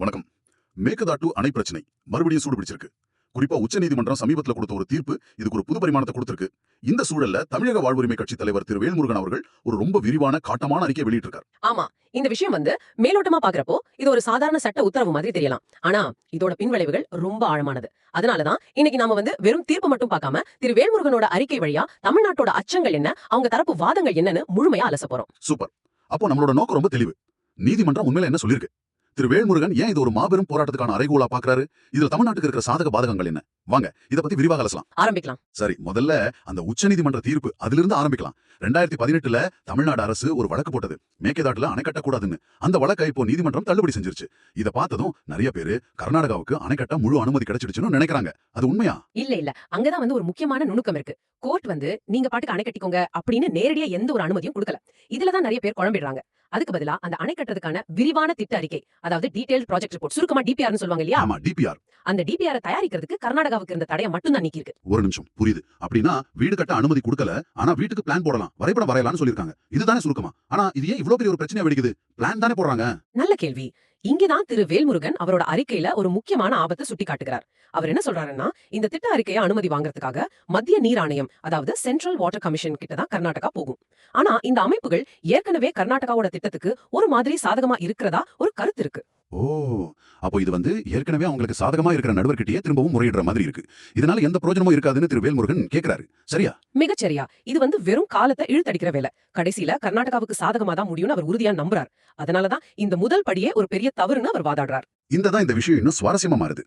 வணக்கம். மேகதாட்டு அணை பிரச்சனை மறுபடியும் சூடு பிடிச்சிருக்கு குறிப்பா உச்சநீதிமன்றம் சமீபத்துல கொடுத்த ஒரு தீர்ப்பு இதுக்கு ஒரு புது பரிமாணத்தை கொடுத்திருக்கு. இந்த சூழல்ல தமிழக வாழ்வுரிமை கட்சி தலைவர் திரு வேல்முருகன் அவர்கள் ஒரு ரொம்ப விரிவான காட்டமான அறிக்கை வெளியிட்டிருக்கார். ஆமா இந்த விஷயம் வந்து மேலோட்டமா பாக்குறப்போ இது ஒரு சாதாரண சட்ட உத்தரவு மாதிரி தெரியலாம். ஆனா இதோட பின்விளைவுகள் ரொம்ப ஆழமானது. அதனாலதான் இன்னைக்கு நாம வந்து வெறும் தீர்ப்பு மட்டும் பார்க்காம திரு வேல்முருகனோட அறிக்கை வழியா தமிழ்நாட்டோட அச்சங்கள் என்ன அவங்க தரப்பு வாதங்கள் என்னன்னு முழுமையா அலச போறோம். சூப்பர். அப்போ நம்மளோட நோக்கம் ரொம்ப தெளிவு. நீதிமன்றம் உண்மையில என்ன சொல்லிருக்கு? திரு வேல்முருகன் ஏன் இது ஒரு மாபெரும் போராட்டத்துக்கான அறைகோலா பாக்குறாரு? இதுல தமிழ்நாட்டுக்கு இருக்கிற சாதக பாதகங்கள் என்ன? வாங்க இத பத்தி விரிவாக அலசலாம் ஆரம்பிக்கலாம். சரி முதல்ல அந்த உச்சநீதிமன்ற தீர்ப்பு அதிலிருந்து ஆரம்பிக்கலாம். ரெண்டாயிரத்தி பதினெட்டுல தமிழ்நாடு அரசு ஒரு வழக்கு போட்டது. மேகதாட்டுல அணை கட்டக்கூடாதுன்னு. அந்த வழக்கை இப்போ நீதிமன்றம் தள்ளுபடி செஞ்சிருச்சு. இத பார்த்ததும் நிறைய பேரு கர்நாடகாவுக்கு அணை கட்ட முழு அனுமதி கிடைச்சிடுச்சுன்னு நினைக்கிறாங்க. அது உண்மையா? இல்ல இல்ல. அங்கதான் வந்து ஒரு முக்கியமான நுணுக்கம் இருக்கு. கோர்ட் வந்து நீங்க பாட்டுக்கு அணை கட்டிக்கோங்க அப்படின்னு நேரடியா எந்த ஒரு அனுமதியும் கொடுக்கல. இதுலதான் நிறைய பேர் குழம்பிடுறாங்க. அதுக்கு பதிலா அந்த அணை கட்டுறதுக்கான விரிவான திட்ட அறிக்கை அதாவது டீடைல் ப்ராஜெக்ட் ரிப்போர்ட் சுருக்கமா டிபிஆர்னு சொல்லுவாங்க இல்லையா? ஆமா டிபிஆர் அந்த டிபிஆர் தயாரிக்கிறதுக்கு கர்நாடகாவுக்கு இருந்த தடையை மட்டும் தான் நீக்கி இருக்கு ஒரு நிமிஷம் புரியுது. அப்படின்னா வீடு கட்ட அனுமதி கொடுக்கல ஆனா வீட்டுக்கு பிளான் போடலாம் வரைபடம் வரையலாம்னு சொல்லிருக்காங்க இதுதானே சுருக்கமா? ஆனா இது ஏன் இவ்வளவு பெரிய ஒரு பிரச்சனையா வெடிக்குது? பிளான் தானே போடுறாங்க? நல்ல கேள்வி. இங்கதான் திரு வேல்முருகன் அவரோட அறிக்கையில ஒரு முக்கியமான ஆபத்தை சுட்டி காட்டுகிறார் அவர் என்ன சொல்றாருன்னா இந்த திட்ட அறிக்கையை அனுமதி வாங்குறதுக்காக மத்திய நீர் ஆணையம் அதாவது சென்ட்ரல் வாட்டர் கமிஷன் கிட்ட தான் கர்நாடகா போகும். ஆனா இந்த அமைப்புகள் ஏற்கனவே கர்நாடகாவோட திட்டத்துக்கு ஒரு மாதிரி சாதகமா இருக்கிறதா ஒரு கருத்து இருக்கு. ஓ அப்போ இது வந்து ஏற்கனவே அவங்களுக்கு சாதகமா இருக்கிற நடுவர்கிட்டயே திரும்பவும் முறையிடுற மாதிரி இருக்கு. இதனால எந்த பிரயோஜனமும் இருக்காதுன்னு திரு வேல்முருகன் கேக்குறாரு. சரியா? மிகச்சரியா. இது வந்து வெறும் காலத்தை இழுத்தடிக்கிற வேலை. கடைசியில கர்நாடகாவுக்கு சாதகமா தான் முடியும்னு அவர் உறுதியா நம்புறார். அதனாலதான் இந்த முதல் படியே ஒரு பெரிய தவறுன்னு அவர் வாதாடுறார். இந்த தான் இந்த விஷயம் இன்னும் சுவாரஸ்யமா மாறுது.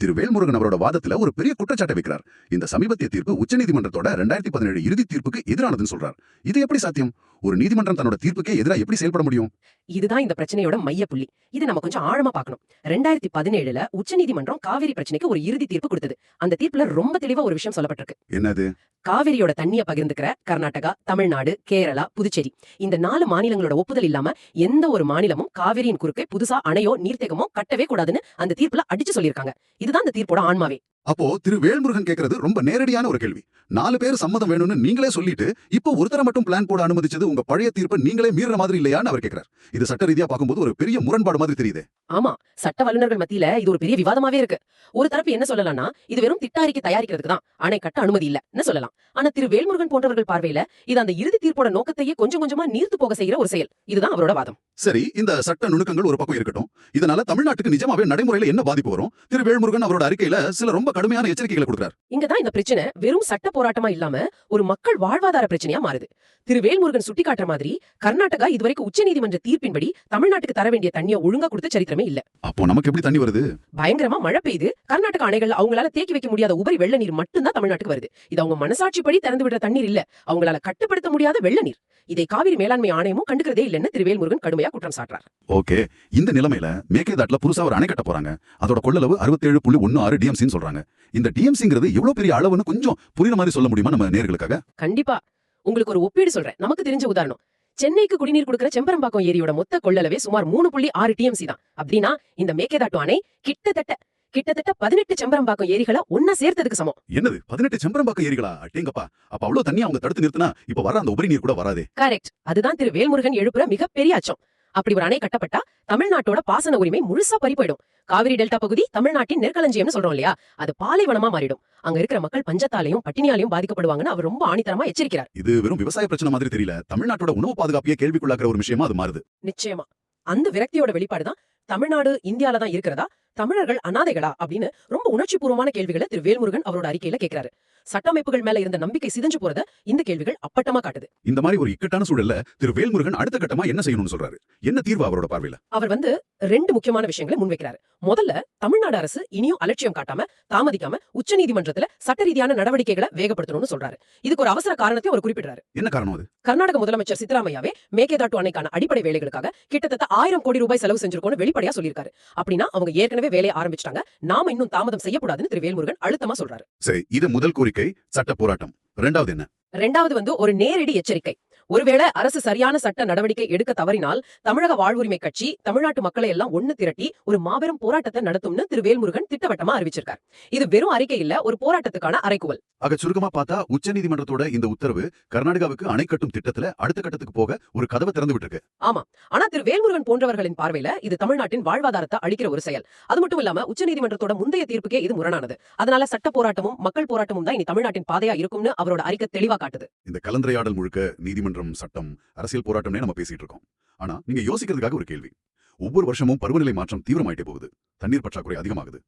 திரு வேல்முருகன் அவரோட வாதத்துல ஒரு பெரிய குற்றச்சாட்டை வைக்கிறார். இந்த சமீபத்திய தீர்ப்பு உச்சநீதிமன்றத்தோட ரெண்டாயிரத்தி பதினேழு இறுதி தீர்ப்புக்கு எதிரானதுன்னு சொல்றார். இது எப்படி சாத்தியம்? ஒரு நீதிமன்றம் தன்னோட தீர்ப்புக்கே எதிரா எப்படி செயல்பட முடியும்? இதுதான் இந்த பிரச்சனையோட மையப்புள்ளி இது நம்ம கொஞ்சம் ஆழமா பார்க்கணும். ரெண்டாயிரத்தி பதினேழுல உச்சநீதிமன்றம் காவிரி பிரச்சனைக்கு ஒரு இறுதி தீர்ப்பு கொடுத்தது. அந்த தீர்ப்புல ரொம்ப தெளிவா ஒரு விஷயம் சொல்லப்பட்டிருக்கு. என்னது? காவிரியோட தண்ணியை பகிர்ந்துக்கிற கர்நாடகா தமிழ்நாடு கேரளா புதுச்சேரி. இந்த நாலு மாநிலங்களோட ஒப்புதல் இல்லாம எந்த ஒரு மாநிலமும் காவிரியின் குறுக்கே புதுசா அணையோ நீர்த்தேகமோ கட்டவே கூடாதுன்னு அந்த தீர்ப்புல அடிச்சு சொல்லியிருக்காங்க. இதுதான் அந்த தீர்ப்போட ஆன்மாவே. அப்போ திரு வேல்முருகன் கேக்குறது ரொம்ப நேரடியான ஒரு கேள்வி. நாலு பேர் சம்மதம் வேணும்னு நீங்களே சொல்லிட்டு இப்போ ஒருத்தரை மட்டும் பிளான் போட அனுமதிச்சது உங்க பழைய தீர்ப்பை நீங்களே மீறுற மாதிரி இல்லையான்னு அவர் கேக்குறார். இது சட்ட ரீதியா பார்க்கும்போது ஒரு பெரிய முரண்பாடு மாதிரி தெரியுது. ஆமா சட்ட வல்லுநர்கள் மத்தியில இது ஒரு பெரிய விவாதமாவே இருக்கு. ஒரு தரப்பு என்ன சொல்லலாம்னா இது வெறும் திட்ட அறிக்கை தயாரிக்கிறதுக்கு தான் அணை கட்ட அனுமதி இல்லன்னு சொல்லலாம். ஆனா திரு வேல்முருகன் போன்றவர்கள் பார்வையில இது அந்த இறுதி தீர்ப்போட நோக்கத்தையே கொஞ்சம் கொஞ்சமா நீர்த்து போக செய்யற ஒரு செயல். இதுதான் அவரோட வாதம். சரி இந்த சட்ட நுணுக்கங்கள் ஒரு பக்கம் இருக்கட்டும். இதனால தமிழ்நாட்டுக்கு நிஜமாவே நடைமுறையில என்ன பாதிப்பு வரும்? திரு வேல்முருகன் அவரோட அறிக்கையில சில ரொம்ப கடுமையான எச்சரிக்கைகளை கொடுக்கிறார். இங்கதான் இந்த பிரச்சனை வெறும் சட்ட போராட்டமா இல்லாம ஒரு மக்கள் வாழ்வாதார பிரச்சனையா மாறுது. திரு வேல்முருகன் சுட்டிக்காட்டுற மாதிரி கர்நாடகா இதுவரைக்கும் உச்சநீதிமன்ற தீர்ப்பின்படி தமிழ்நாட்டுக்கு தர வேண்டிய தண்ணியை ஒழுங்கா கொடுத்த சரித்திரமே இல்ல. அப்போ நமக்கு எப்படி தண்ணி வருது? பயங்கரமா மழை பெய்யுது. கர்நாடக அணைகள் அவங்களால தேக்கி வைக்க முடியாத உபரி வெள்ள நீர் மட்டும்தான் தமிழ்நாட்டுக்கு வருது. இது அவங்க மனசாட்சிப்படி திறந்து விடுற தண்ணீர் இல்ல. அவங்களால கட்டுப்படுத்த முடியாத வெள்ள நீர். இதை காவிரி மேலாண்மை ஆணையமும் கண்டுக்கிறதே இல்லைன்னு திரு வேல்முருகன் கடுமையா குற்றம் சாட்டுறார். ஓகே இந்த நிலைமையில மேகேதாட்ல புதுசா ஒரு அணை கட்ட போறாங்க. அதோட கொள்ளளவு அறுபத்தேழு புள்ளி ஒன்னு ஆறு டிஎம்சின்னு சொல்றாங்க. இந்த டிஎம்சிங்கிறது எவ்வளவு பெரிய அளவுன்னு கொஞ்சம் புரியுற மாதிரி சொல்ல முடியுமா நம்ம நேர்களுக்காக? கண்டிப்பா. உங்களுக்கு ஒரு ஒப்பீடு சொல்றேன். நமக்கு தெரிஞ்ச உதாரணம். சென்னைக்கு குடிநீர் கொடுக்கிற செம்பரம்பாக்கம் ஏரியோட மொத்த கொள்ளளவே சுமார் மூணு புள்ளி ஆறு டிஎம்சி தான். அப்படின்னா இந்த மேகேதாட்டு அணை கிட்டத்தட்ட கிட்டத்தட்ட பதினெட்டு செம்பரம்பாக்கம் ஏரிகளை ஒன்னா சேர்த்ததுக்கு சமம். என்னது? பதினெட்டு செம்பரம்பாக்கம் ஏரிகளா? அட்டேங்கப்பா அப்ப அவ்வளவு தண்ணி அவங்க தடுத்து நிறுத்தினா இப்ப வர அந்த உபரி நீர் கூட வராதே. கரெக்ட் அதுதான் திரு வேல்முருகன் எழுப்புற மிகப்பெரிய அச்சம். அப்படி ஒரு அணை கட்டப்பட்டா தமிழ்நாட்டோட பாசன உரிமை முழுசா பறி போயிடும். காவிரி டெல்டா பகுதி தமிழ்நாட்டின் நெற்களஞ்சியம்னு சொல்றோம் இல்லையா? அது பாலைவனமா மாறிடும். அங்க இருக்கிற மக்கள் பஞ்சத்தாலையும் பட்டினியாலையும் பாதிக்கப்படுவாங்கன்னு அவர் ரொம்ப ஆணித்தரமா எச்சரிக்கிறார். இது வெறும் விவசாய பிரச்சனை மாதிரி தெரியல. தமிழ்நாட்டோட உணவு பாதுகாப்பையே கேள்விக்குள்ளாக்குற ஒரு விஷயமா அது மாறுது. நிச்சயமா. அந்த விரக்தியோட வெளிப்பாடுதான் தமிழ்நாடு இந்தியால தான் இருக்கிறதா? தமிழர்கள் அனாதைகளா அப்படின்னு ரொம்ப உணர்ச்சிபூர்வமான கேள்விகளை திரு வேல்முருகன் அவரோட அறிக்கையில கேட்கிறாரு சட்டமைப்புகள் மேல இருந்த நம்பிக்கை சிதைஞ்சு போறத இந்த கேள்விகள் அப்பட்டமா காட்டுது. இந்த மாதிரி ஒரு இக்கட்டான சூழல்ல திரு வேல்முருகன் அடுத்த கட்டமா என்ன செய்யணும்னு சொல்றாரு? என்ன தீர்வு அவரோட பார்வையில? அவர் வந்து ரெண்டு முக்கியமான விஷயங்களை முன்வைக்கிறாரு. முதல்ல தமிழ்நாடு அரசு இனியும் அலட்சியம் காட்டாம தாமதிக்காம உச்சநீதிமன்றத்துல சட்ட ரீதியான நடவடிக்கைகளை வேகப்படுத்தணும்னு சொல்றாரு. இதுக்கு ஒரு அவசர காரணத்தையும் அவர் குறிப்பிடுறாரு. என்ன காரணம் அது? கர்நாடக முதலமைச்சர் சித்தராமையாவே மேகேதாட்டு அணைக்கான அடிப்படை வேலைகளுக்காக கிட்டத்தட்ட ஆயிரம் கோடி ரூபாய் செலவு செஞ்சிருக்கோம்னு வெளிப்படையா சொல்லியிருக்காரு. அப்படின்னா அவங்க ஏற்கனவே வேலையை ஆரம்பிச்சிட்டாங்க. நாம இன்னும் தாமதம் செய்யக்கூடாதுன்னு திரு வேல்முருகன் அழுத்தமா சொல்றாரு. சரி இது முதல் கோரிக்கை சட்ட போராட்டம். ரெண்டாவது என்ன? ரெண்டாவது வந்து ஒரு நேரடி எச்சரிக்கை. ஒருவேளை அரசு சரியான சட்ட நடவடிக்கை எடுக்க தவறினால் தமிழக வாழ்வுரிமை கட்சி தமிழ்நாட்டு மக்களை எல்லாம் ஒண்ணு திரட்டி ஒரு மாபெரும் போராட்டத்தை நடத்தும்னு திரு வேல்முருகன் திட்டவட்டமா அறிவிச்சிருக்கார். இது வெறும் அறிக்கை இல்ல ஒரு போராட்டத்துக்கான அறைகூவல். ஆக சுருக்கமா பார்த்தா உச்சநீதிமன்றத்தோட இந்த உத்தரவு கர்நாடகாவுக்கு அணை கட்டும் திட்டத்துல அடுத்த கட்டத்துக்கு போக ஒரு கதவை திறந்து விட்டுருக்கு. ஆனா திரு வேல்முருகன் போன்றவர்களின் பார்வையில இது தமிழ்நாட்டின் வாழ்வாதாரத்தை அளிக்கிற ஒரு செயல். அது மட்டும் இல்லாம உச்சநீதிமன்றத்தோட முந்தைய தீர்ப்புக்கே இது முரணானது. அதனால சட்ட போராட்டமும் மக்கள் போராட்டமும் தான் இனி தமிழ்நாட்டின் பாதையா இருக்கும்னு அவரோட அறிக்கை தெளிவா காட்டுது. இந்த கலந்துரையாடல் முழுக்க நீதிமன்றம் சட்டம் அரசியல் போராட்டம்னே நம்ம பேசிட்டு இருக்கோம். ஆனா நீங்க யோசிக்கிறதுக்காக ஒரு கேள்வி. ஒவ்வொரு வருஷமும் பருவநிலை மாற்றம் தீவிரமாயிட்டே போகுது. தண்ணீர் பற்றாக்குறை அதிகமாகுது.